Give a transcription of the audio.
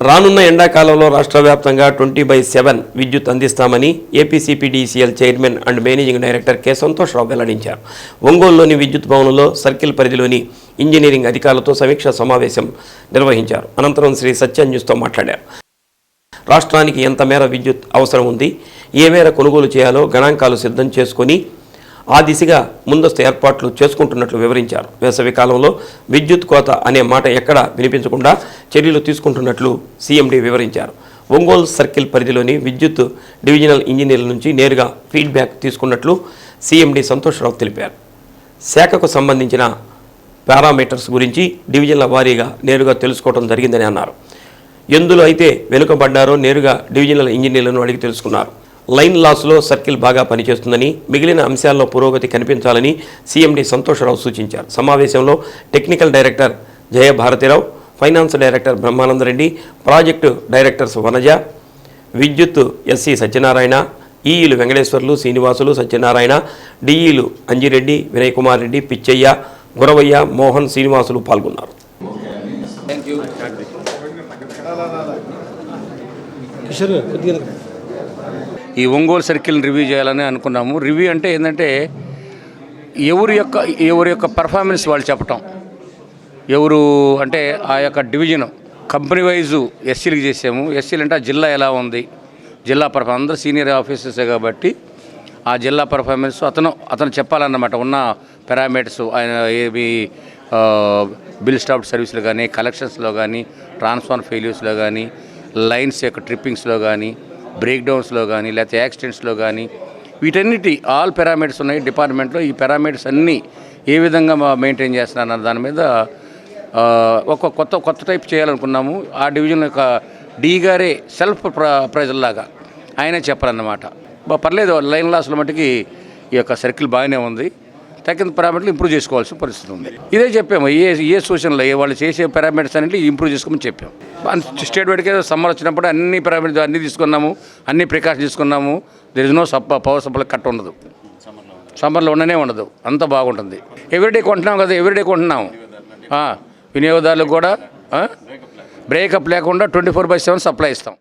రానున్న ఎండాకాలంలో రాష్ట్ర వ్యాప్తంగా ట్వంటీ బై సెవెన్ విద్యుత్ అందిస్తామని APCPDCL chairman and managing director K Santosh Rao వెల్లడించారు. ఒంగోలులోని విద్యుత్ భవనంలో సర్కిల్ పరిధిలోని ఇంజనీరింగ్ అధికారులతో సమీక్షా సమావేశం నిర్వహించారు. అనంతరం శ్రీ సత్య న్యూస్తో మాట్లాడారు. రాష్ట్రానికి ఎంత మేర విద్యుత్ అవసరం ఉంది? ఏ మేర కొనుగోలు చేయాలో గణాంకాలు సిద్ధం చేసుకుని ఆ దిశగా ముందస్తు ఏర్పాట్లు చేసుకుంటున్నట్లు వివరించారు. వేసవి కాలంలో విద్యుత్ కోత అనే మాట ఎక్కడ వినిపించకుండా చర్యలు తీసుకుంటున్నట్లు సీఎండీ వివరించారు. ఒంగోలు సర్కిల్ పరిధిలోని విద్యుత్ డివిజనల్ ఇంజనీర్ల నుంచి నేరుగా ఫీడ్బ్యాక్ తీసుకున్నట్లు సీఎండీ సంతోష్రావు తెలిపారు. శాఖకు సంబంధించిన పారామీటర్స్ గురించి డివిజన్ల వారీగా నేరుగా తెలుసుకోవడం జరిగిందని అన్నారు. ఎందులో అయితే వెనుకబడ్డారో నేరుగా డివిజనల్ ఇంజనీర్లను అడిగి తెలుసుకున్నారు. లైన్ లాస్లో సర్కిల్ బాగా పనిచేస్తుందని మిగిలిన అంశాల్లో పురోగతి కనిపించాలని సీఎండీ సంతోషరావు సూచించారు. సమావేశంలో technical director Jayabharathi Rao finance director Brahmananda Reddy project directors Vanaja విద్యుత్ ఎస్సి సత్యనారాయణ ఈఈలు వెంకటేశ్వర్లు శ్రీనివాసులు సత్యనారాయణ డిఈలు అంజిరెడ్డి వినయ్ కుమార్ రెడ్డి పిచ్చయ్య గురవయ్య మోహన్ శ్రీనివాసులు పాల్గొన్నారు. కిషోర్ ఈ ఒంగోలు సర్కిల్ రివ్యూ చేయాలని అనుకున్నాము. రివ్యూ అంటే ఏంటంటే ఎవరి యొక్క ఎవరి యొక్క పర్ఫార్మెన్స్ వాళ్ళు చెప్పటం. ఎవరు అంటే ఆ యొక్క డివిజన్ కంపెనీ వైజు ఎస్సీలకు చేసాము. ఎస్సీలు అంటే ఆ జిల్లా ఎలా ఉంది? జిల్లా పర్ఫార్మెన్స్ అందరూ సీనియర్ ఆఫీసర్సే కాబట్టి ఆ జిల్లా పర్ఫార్మెన్స్ అతను అతను చెప్పాలన్నమాట. ఉన్న పారామీటర్స్ ఆయన ఏవి బిల్ స్టాప్ సర్వీస్లో కానీ కలెక్షన్స్లో కానీ ట్రాన్స్ఫార్మ్ ఫెయిల్యూర్స్లో కానీ లైన్స్ యొక్క ట్రిప్పింగ్స్లో కానీ బ్రేక్డౌన్స్లో కానీ లేకపోతే యాక్సిడెంట్స్లో కానీ వీటన్నిటి ఆల్ పారామీటర్స్ ఉన్నాయి డిపార్ట్మెంట్లో ఈ పారామీటర్స్ అన్నీ ఏ విధంగా మెయింటైన్ చేస్తున్నారన్న దాని మీద ఒక కొత్త కొత్త టైప్ చేయాలనుకున్నాము. ఆ డివిజన్ యొక్క డీ గారే సెల్ఫ్ ప్ర ఆయనే చెప్పాలన్నమాట. పర్లేదు లైన్ లాస్ల మటుకి ఈ యొక్క సర్కిల్ బాగానే ఉంది. తగ్గిన పారామీటర్లు ఇంప్రూవ్ చేసుకోవాల్సిన పరిస్థితి ఉంది. ఇదే చెప్పాము ఏ ఏ సూచనలు ఏ వాళ్ళు చేసే పారామీటర్స్ అనేవి ఇంప్రూవ్ చేసుకోమని చెప్పాం. స్టేట్ వైడ్కి సమ్మర్ వచ్చినప్పుడు అన్ని పారామీటర్స్ అన్ని తీసుకున్నాము అన్ని ప్రికాషన్ తీసుకున్నాము. There is no sup power supply cut ఉండదు. సమ్మర్లో ఉండనే ఉండదు అంత బాగుంటుంది. ఎవ్రీడే కొంటున్నాం కదా ఎవ్రీడే కొంటున్నాం. వినియోగదారులకు కూడా బ్రేకప్ లేకుండా twenty four by seven supply ఇస్తాం.